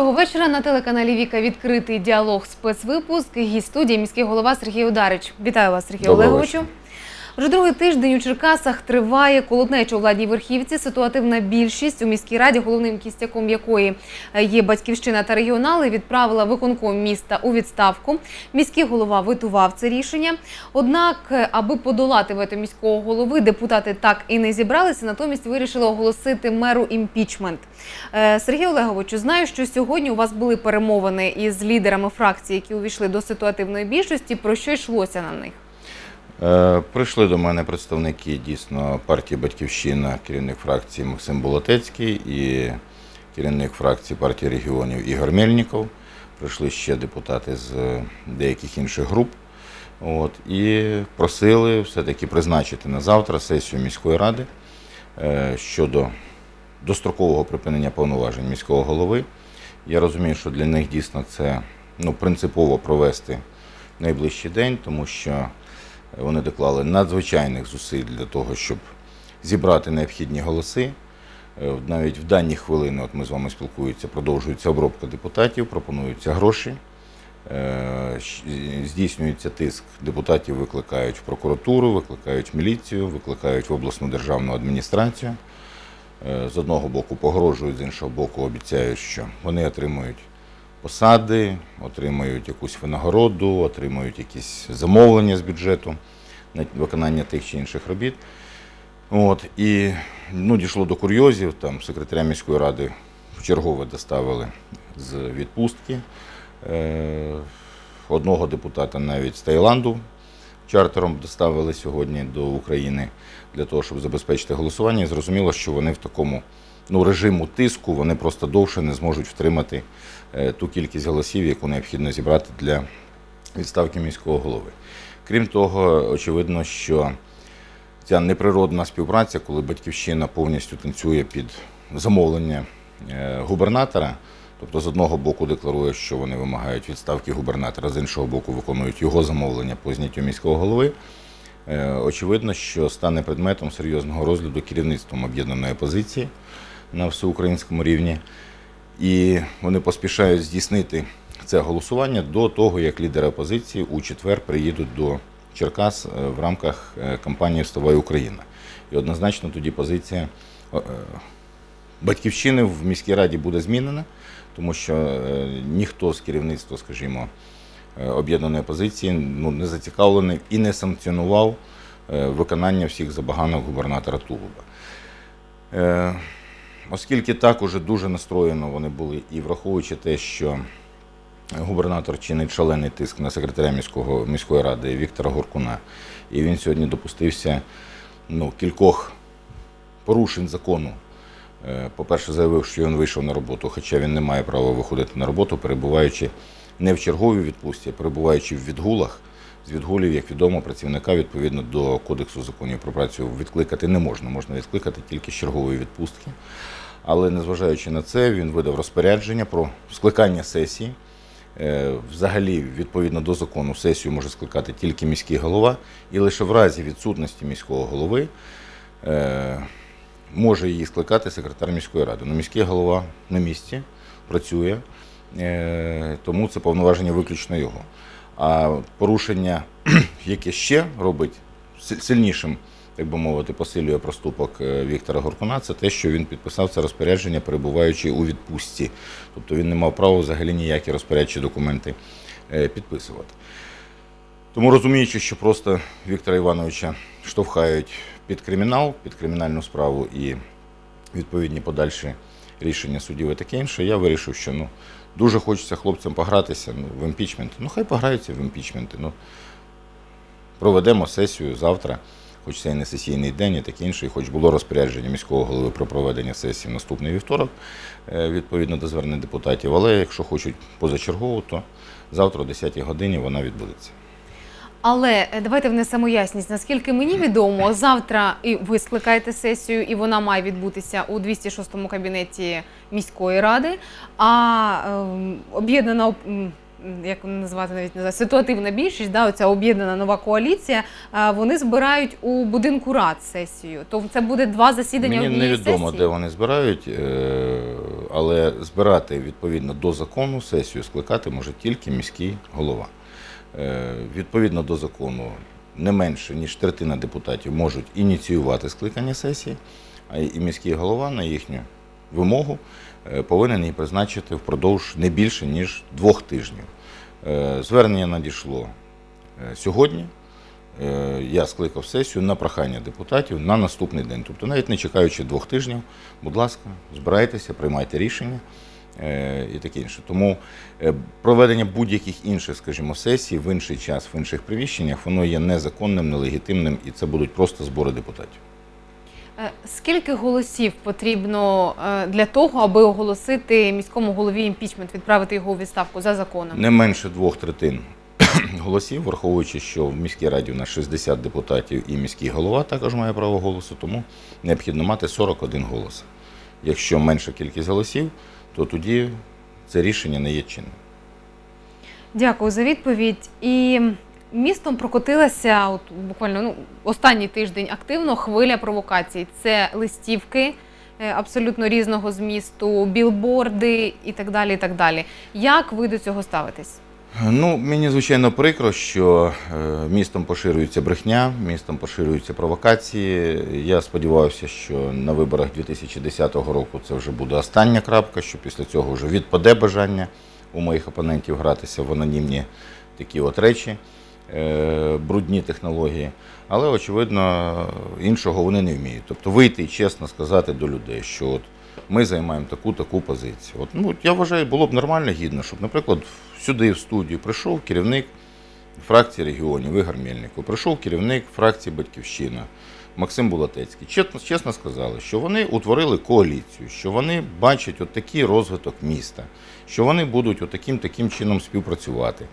Доброго вечора на телеканалі Віка відкритий діалог спецвипуск. Гість студії міський голова Сергій Ударич. Вітаю вас, Сергій Олеговичу. Вже другий тиждень у Черкасах триває колотнеча у владній верхівці. Ситуативна більшість у міській раді, головним кістяком якої е, є батьківщина та регіонали, відправила виконком міста у відставку. Міський голова витував це рішення. Однак, е, аби подолати вето міського голови, депутати так і не зібралися. Натомість вирішили оголосити меру імпічмент. Е, Сергій Олеговичу, знаю, що сьогодні у вас були перемовини із лідерами фракцій, які увійшли до ситуативної більшості. Про що йшлося на них? Е, Прийшли до мене представники дійсно партії Батьківщина, керівник фракції Максим Болотецький і керівник фракції партії регіонів Ігор Мельніков. Прийшли ще депутати з деяких інших груп. От, і просили все-таки призначити на завтра сесію міської ради е, щодо дострокового припинення повноважень міського голови. Я розумію, що для них дійсно це ну, принципово провести найближчий день, тому що вони доклали надзвичайних зусиль для того, щоб зібрати необхідні голоси. Е, Навіть в дані хвилини, от ми з вами спілкуємося, продовжується обробка депутатів, пропонуються гроші, е, здійснюється тиск. Депутатів викликають в прокуратуру, викликають в міліцію, викликають в обласну державну адміністрацію. Е, З одного боку погрожують, з іншого боку обіцяють, що вони отримують посади, отримують якусь винагороду, отримують якісь замовлення з бюджету на виконання тих чи інших робіт. От, і ну, дійшло до курйозів, там секретаря міської ради вчергове доставили з відпустки. Е, одного депутата навіть з Таїланду чартером доставили сьогодні до України для того, щоб забезпечити голосування. І зрозуміло, що вони в такому ну, режиму тиску вони просто довше не зможуть втримати е, ту кількість голосів, яку необхідно зібрати для відставки міського голови. Крім того, очевидно, що ця неприродна співпраця, коли батьківщина повністю танцює під замовлення е, губернатора, тобто з одного боку декларує, що вони вимагають відставки губернатора, з іншого боку виконують його замовлення по зняттю міського голови. Е, Очевидно, що стане предметом серйозного розгляду керівництвом об'єднаної опозиції на всеукраїнському рівні. І вони поспішають здійснити це голосування до того, як лідери опозиції у четвер приїдуть до Черкас е, в рамках е, кампанії Вставай Україна. І однозначно тоді позиція е, батьківщини в міській раді буде змінена, тому що ніхто з керівництва, скажімо, об'єднаної опозиції ну, не зацікавлений і не санкціонував виконання всіх забаганок губернатора Тулуба. Оскільки так уже дуже настроєно вони були, і враховуючи те, що губернатор чинить шалений тиск на секретаря міського, міської ради Віктора Горкуна, і він сьогодні допустився ну, кількох порушень закону. Е, По-перше, заявив, що він вийшов на роботу, хоча він не має права виходити на роботу, перебуваючи не в черговій відпустці, а перебуваючи в відгулах. З відгулів, як відомо, працівника відповідно до Кодексу законів про працю відкликати не можна. Можна відкликати тільки з чергової відпустки. Але незважаючи на це, він видав розпорядження про скликання сесії. Е, Взагалі, відповідно до закону, сесію може скликати тільки міський голова, і лише в разі відсутності міського голови е, може її скликати секретар міської ради. Ну, міський голова на місці працює, е, тому це повноваження виключно його. А порушення, яке ще робить сильнішим, так би мовити, посилює проступок е, Віктора Горкуна, це те, що він підписав це розпорядження, перебуваючи у відпустці. Тобто він не мав права взагалі ніякі розпорядчі документи е, підписувати. Тому розуміючи, що просто Віктора Івановича штовхають під кримінал, під кримінальну справу і відповідні подальші рішення судів і таке інше, я вирішив, що ну, дуже хочеться хлопцям погратися ну, в імпічменти. Ну, хай пограються в імпічменти. Ну, проведемо сесію завтра, хоч це і не сесійний день, і таке інше, і хоч було розпорядження міського голови про проведення сесії в наступний вівторок, е, відповідно до звернень депутатів. Але якщо хочуть позачергову, то завтра о 10 годині вона відбудеться. Але е, давайте внесемо ясність. Наскільки мені відомо, завтра і ви скликаєте сесію, і вона має відбутися у 206-му кабінеті міської ради. А ем, об'єднана як назвати навіть не знаю, ситуативна більшість, да, оця об'єднана нова коаліція, вони збирають у будинку рад сесію. То це буде два засідання Мені невідомо, сесії? де вони збирають, е, але збирати відповідно до закону сесію скликати може тільки міський голова. Е, Відповідно до закону, не менше ніж третина депутатів можуть ініціювати скликання сесії, а і міський голова на їхню вимогу е, повинен її призначити впродовж не більше ніж двох тижнів. Е, Звернення надійшло е, сьогодні. Е, Я скликав сесію на прохання депутатів на наступний день. Тобто, навіть не чекаючи двох тижнів, будь ласка, збирайтеся, приймайте рішення е, і таке інше. Тому е, проведення будь-яких інших, скажімо, сесій в інший час, в інших приміщеннях, воно є незаконним, нелегітимним, і це будуть просто збори депутатів. Е, Скільки голосів потрібно е, для того, аби оголосити міському голові імпічмент, відправити його у відставку за законом? Не менше двох третин голосів, враховуючи, що в міській раді у нас 60 депутатів і міський голова також має право голосу, тому необхідно мати 41 голос. Якщо менша кількість голосів, то тоді це рішення не є чинним. Дякую за відповідь. І містом прокотилася от буквально ну, останній тиждень активно хвиля провокацій. Це листівки е, абсолютно різного змісту, білборди і так далі. І так далі. Як ви до цього ставитесь? Ну, мені звичайно прикро, що е, містом поширюється брехня, містом поширюються провокації. Я сподіваюся, що на виборах 2010 року це вже буде остання крапка, що після цього вже відпаде бажання у моїх опонентів гратися в анонімні такі от речі, брудні технології. Але, очевидно, іншого вони не вміють. Тобто вийти і чесно сказати до людей, що от ми займаємо таку таку позицію. От, ну, я вважаю, було б нормально гідно, щоб, наприклад, сюди в студію прийшов керівник фракції регіонів Ігор Мельников, прийшов керівник фракції Батьківщина Максим Булатецький. Чесно, чесно сказали, що вони утворили коаліцію, що вони бачать такий розвиток міста, що вони будуть от таким таким чином співпрацювати.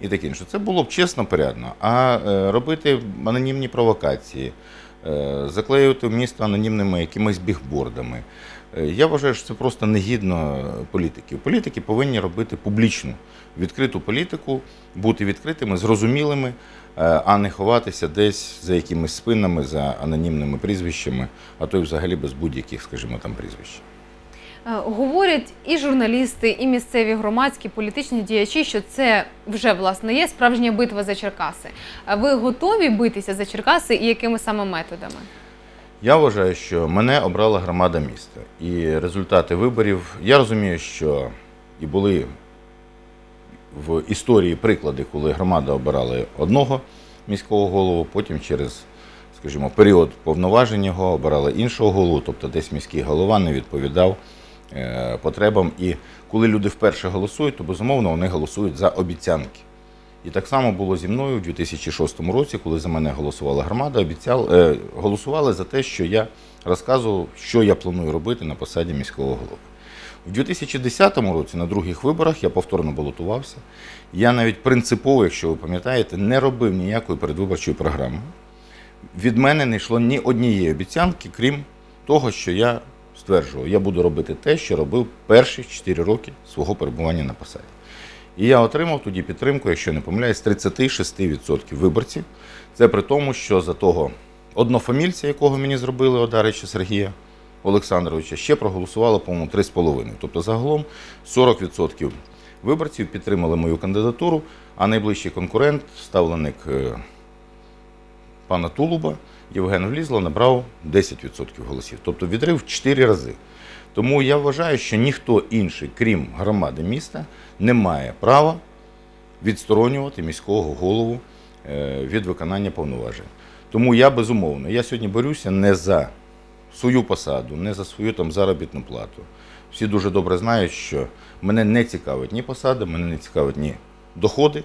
І таке інше. Це було б чесно, порядно. А е, робити анонімні провокації, е, заклеювати місто анонімними якимись бігбордами. Е, Я вважаю, що це просто негідно політиків. Політики повинні робити публічну, відкриту політику, бути відкритими, зрозумілими, а не ховатися десь за якимись спинами, за анонімними прізвищами, а то й взагалі без будь-яких, скажімо, там прізвищ. Е, Говорять і журналісти, і місцеві громадські політичні діячі, що це вже власне є справжня битва за Черкаси. Ви готові битися за Черкаси і якими саме методами? Я вважаю, що мене обрала громада міста. І результати виборів, я розумію, що і були в історії приклади, коли громада обирала одного міського голову, потім через, скажімо, період повноважень його обирали іншого голову, тобто десь міський голова не відповідав потребам. І коли люди вперше голосують, то безумовно вони голосують за обіцянки. І так само було зі мною у 2006 році, коли за мене голосувала громада, обіцяв, е, голосували за те, що я розказував, що я планую робити на посаді міського голови. У 2010 році на других виборах я повторно балотувався. Я навіть принципово, якщо ви пам'ятаєте, не робив ніякої передвиборчої програми. Від мене не йшло ні однієї обіцянки, крім того, що я стверджував, я буду робити те, що робив перші 4 роки свого перебування на посаді. І я отримав тоді підтримку, якщо не помиляюсь, 36% виборців. Це при тому, що за того однофамільця, якого мені зробили Одарича Сергія Олександровича, ще проголосувало, по-моєму, 3,5%. Тобто загалом 40% виборців підтримали мою кандидатуру, а найближчий конкурент, ставленик е, пана Тулуба, Євген Влізло, набрав 10% голосів. Тобто відрив в 4 рази. Тому я вважаю, що ніхто інший, крім громади міста, не має права відсторонювати міського голову е, від виконання повноважень. Тому я безумовно, я сьогодні борюся не за свою посаду, не за свою там заробітну плату. Всі дуже добре знають, що мене не цікавить ні посада, мене не цікавить ні доходи.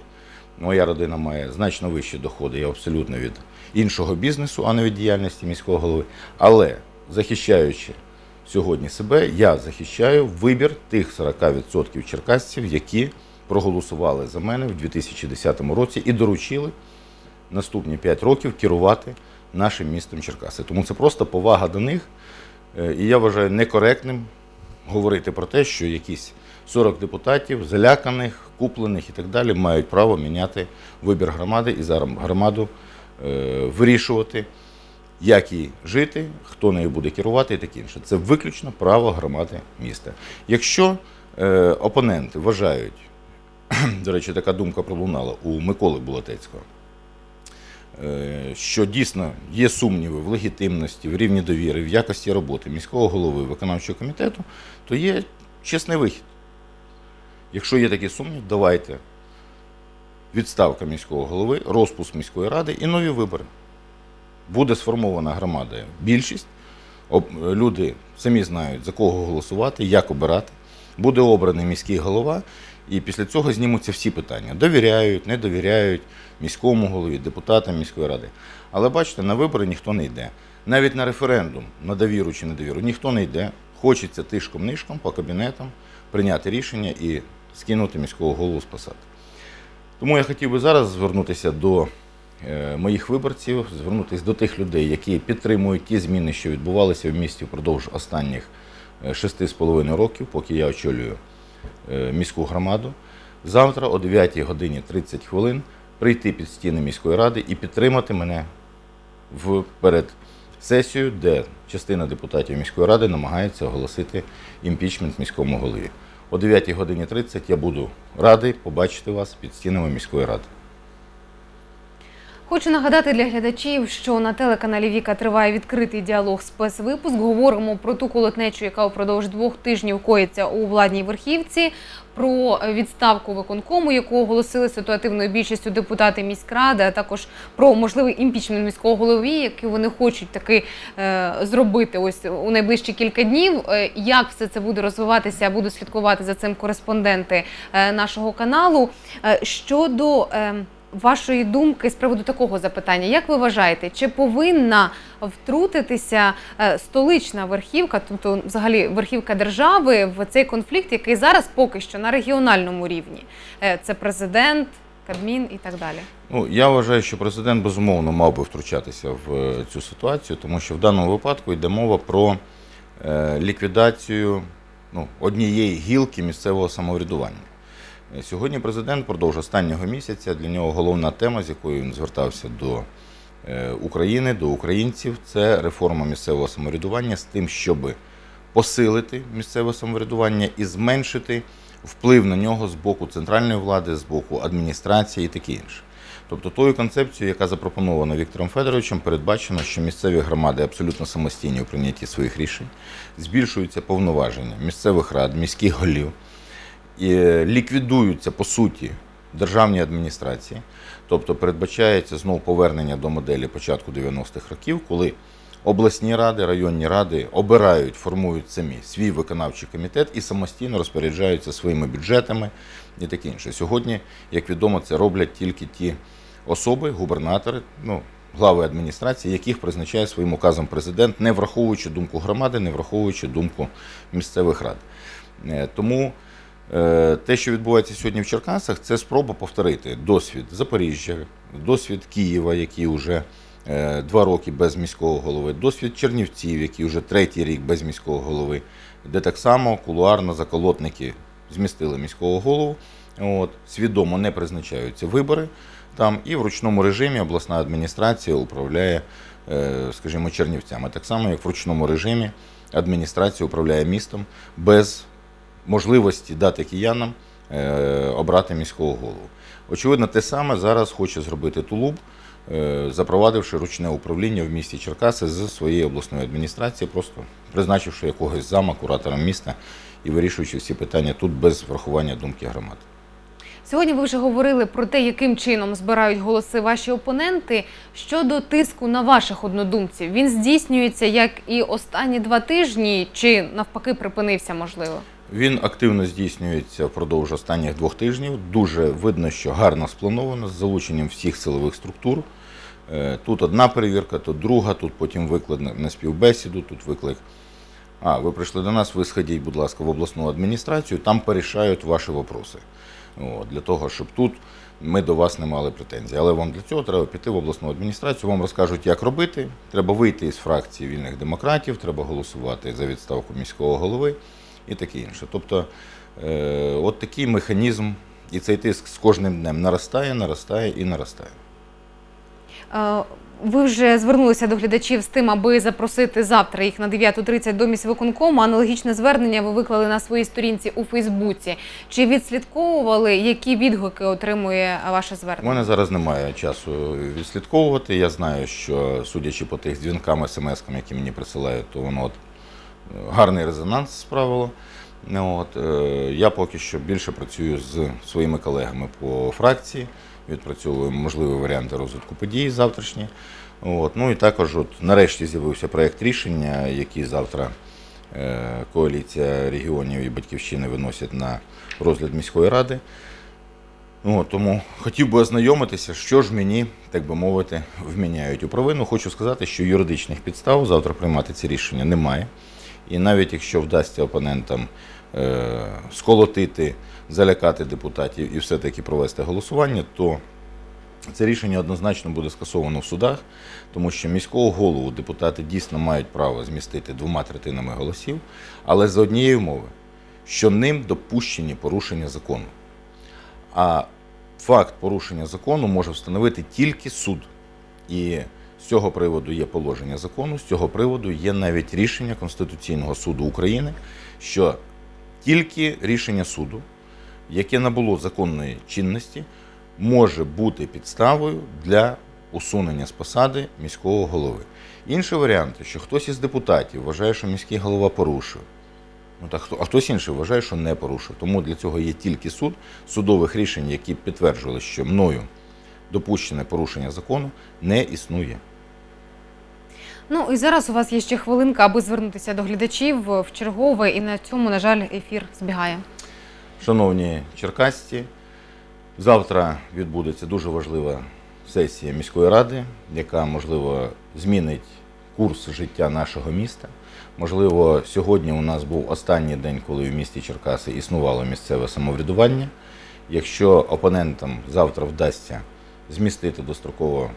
Моя родина має значно вищі доходи, я абсолютно від іншого бізнесу, а не від діяльності міського голови. Але захищаючи сьогодні себе, я захищаю вибір тих 40% черкасців, які проголосували за мене в 2010 році і доручили наступні 5 років керувати нашим містом Черкаси. Тому це просто повага до них. Е, І я вважаю некоректним говорити про те, що якісь 40 депутатів, заляканих, куплених і так далі, мають право міняти вибір громади і зараз громаду е, вирішувати, як їй жити, хто нею буде керувати і таке інше. Це виключно право громади міста. Якщо е, опоненти вважають, до речі, така думка пролунала у Миколи Булатецького, е, що дійсно є сумніви в легітимності, в рівні довіри, в якості роботи міського голови виконавчого комітету, то є чесний вихід. Якщо є такий сумнів, давайте відставка міського голови, розпуск міської ради і нові вибори. Буде сформована громада більшість. Люди самі знають, за кого голосувати, як обирати. Буде обраний міський голова, і після цього знімуться всі питання: довіряють, не довіряють міському голові, депутатам міської ради. Але бачите, на вибори ніхто не йде. Навіть на референдум на довіру чи недовіру ніхто не йде. Хочеться тишком-нишком по кабінетам прийняти рішення і скинути міського голову з посад. Тому я хотів би зараз звернутися до е, моїх виборців, звернутися до тих людей, які підтримують ті зміни, що відбувалися в місті впродовж останніх е, шести з половиною років, поки я очолюю е, міську громаду. Завтра о 9 годині 30 хвилин прийти під стіни міської ради і підтримати мене в перед сесією, де частина депутатів міської ради намагається оголосити імпічмент міському голові. О 9 годині 30 я буду радий побачити вас під стінами міської ради. Хочу нагадати для глядачів, що на телеканалі Віка триває відкритий діалог спецвипуск. Говоримо про ту колотнечу, яка впродовж двох тижнів коїться у владній верхівці, про відставку виконкому, яку оголосили ситуативною більшістю депутати міськради, а також про можливий імпічмент міського голові, який вони хочуть таки е, зробити ось у найближчі кілька днів. Е, як все це буде розвиватися, буду слідкувати за цим кореспонденти е, нашого каналу. Щодо е, вашої думки з приводу такого запитання. Як ви вважаєте, чи повинна втрутитися е, столична верхівка, тобто взагалі верхівка держави, в цей конфлікт, який зараз поки що на регіональному рівні? Е, Це президент, Кабмін і так далі. Ну, я вважаю, що президент безумовно мав би втручатися в е, цю ситуацію, тому що в даному випадку йде мова про ліквідацію ну, однієї гілки місцевого самоврядування. Сьогодні президент впродовж останнього місяця для нього головна тема, з якою він звертався до е, України, до українців, це реформа місцевого самоврядування з тим, щоб посилити місцеве самоврядування і зменшити вплив на нього з боку центральної влади, з боку адміністрації і таке інше. Тобто тою концепцією, яка запропонована Віктором Федоровичем, передбачено, що місцеві громади абсолютно самостійні у прийнятті своїх рішень, збільшуються повноваження місцевих рад, міських голів, ліквідуються по суті державні адміністрації. Тобто передбачається знову повернення до моделі початку 90-х років, коли обласні ради, районні ради обирають, формують самі свій виконавчий комітет і самостійно розпоряджаються своїми бюджетами і таке інше. Сьогодні, як відомо, це роблять тільки ті особи, губернатори, ну, глави адміністрації, яких призначає своїм указом президент, не враховуючи думку громади, не враховуючи думку місцевих рад. Е, Тому те, що відбувається сьогодні в Черкасах, це спроба повторити досвід Запоріжжя, досвід Києва, який вже е, два роки без міського голови, досвід Чернівців, який вже третій рік без міського голови, де так само кулуарно заколотники змістили міського голову, от, свідомо не призначаються вибори там, і в ручному режимі обласна адміністрація управляє, е, скажімо, Чернівцями. Так само, як в ручному режимі адміністрація управляє містом без можливості дати киянам е, обрати міського голову. Очевидно, те саме зараз хоче зробити Тулуб, е, запровадивши ручне управління в місті Черкаси з своєї обласної адміністрації, просто призначивши якогось зама куратором міста і вирішуючи всі питання тут без врахування думки громади. Сьогодні ви вже говорили про те, яким чином збирають голоси ваші опоненти. Щодо тиску на ваших однодумців, він здійснюється як і останні два тижні, чи навпаки припинився можливо? Він активно здійснюється впродовж останніх двох тижнів. Дуже видно, що гарно сплановано з залученням всіх силових структур. Е, Тут одна перевірка, тут друга, тут потім виклик на- співбесіду, тут виклик. А, ви прийшли до нас, ви сходіть, будь ласка, в обласну адміністрацію, там порішають ваші вопроси. От, для того, щоб тут ми до вас не мали претензій. Але вам для цього треба піти в обласну адміністрацію, вам розкажуть, як робити. Треба вийти із фракції вільних демократів, треба голосувати за відставку міського голови і таке інше. Тобто, е, от такий механізм, і цей тиск з кожним днем наростає, наростає і наростає. Е, Ви вже звернулися до глядачів з тим, аби запросити завтра їх на 9.30 до міськвиконкому. Аналогічне звернення ви виклали на своїй сторінці у Фейсбуці. Чи відслідковували, які відгуки отримує ваше звернення? У мене зараз немає часу відслідковувати. Я знаю, що судячи по тих дзвінкам, смс-кам, які мені присилають, то воно от, гарний резонанс справило. Ну, От, е, я поки що більше працюю з своїми колегами по фракції, відпрацьовуємо можливі варіанти розвитку подій завтрашні. От, ну і також от, нарешті з'явився проєкт рішення, який завтра е, коаліція регіонів і батьківщини виносять на розгляд міської ради. Ну, тому хотів би ознайомитися, що ж мені, так би мовити, вміняють у провину. Хочу сказати, що юридичних підстав завтра приймати ці рішення немає. І навіть якщо вдасться опонентам е, сколотити, залякати депутатів і все-таки провести голосування, то це рішення однозначно буде скасовано в судах, тому що міського голову депутати дійсно мають право змістити двома третинами голосів, але за однієї умови, що ним допущені порушення закону. А факт порушення закону може встановити тільки суд. І з цього приводу є положення закону, з цього приводу є навіть рішення Конституційного суду України, що тільки рішення суду, яке набуло законної чинності, може бути підставою для усунення з посади міського голови. Інші варіанти, що хтось із депутатів вважає, що міський голова порушив. Ну, так, а хтось інший вважає, що не порушив. Тому для цього є тільки суд судових рішень, які підтверджували, що мною допущене порушення закону, не існує. Ну і зараз у вас є ще хвилинка, аби звернутися до глядачів в чергове, і на цьому, на жаль, ефір збігає. Шановні черкасці, завтра відбудеться дуже важлива сесія міської ради, яка, можливо, змінить курс життя нашого міста. Можливо, сьогодні у нас був останній день, коли в місті Черкаси існувало місцеве самоврядування. Якщо опонентам завтра вдасться змістити достроково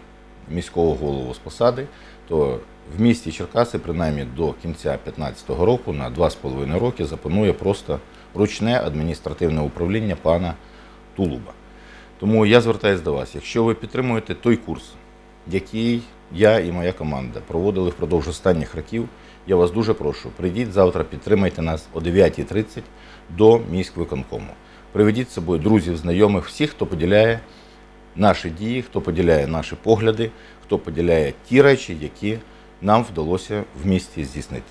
міського голову з посади, то в місті Черкаси, принаймні до кінця 2015 року, на 2,5 роки запанує просто ручне адміністративне управління пана Тулуба. Тому я звертаюся до вас, якщо ви підтримуєте той курс, який я і моя команда проводили впродовж останніх років, я вас дуже прошу, прийдіть завтра, підтримайте нас о 9.30 до міськвиконкому. Приведіть з собою друзів, знайомих, всіх, хто поділяє наші дії, хто поділяє наші погляди, хто поділяє ті речі, які нам вдалося в місті здійснити.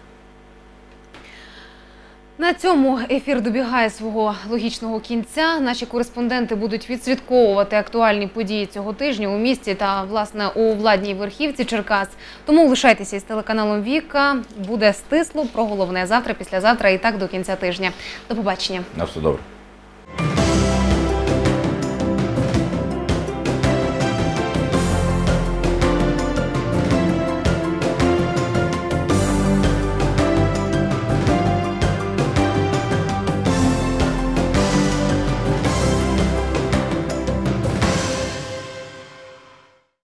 На цьому ефір добігає свого логічного кінця. Наші кореспонденти будуть відслідковувати актуальні події цього тижня у місті та власне у владній верхівці Черкас. Тому лишайтеся із телеканалом Віка. Буде стисло про головне завтра, післязавтра і так до кінця тижня. До побачення. На все добре.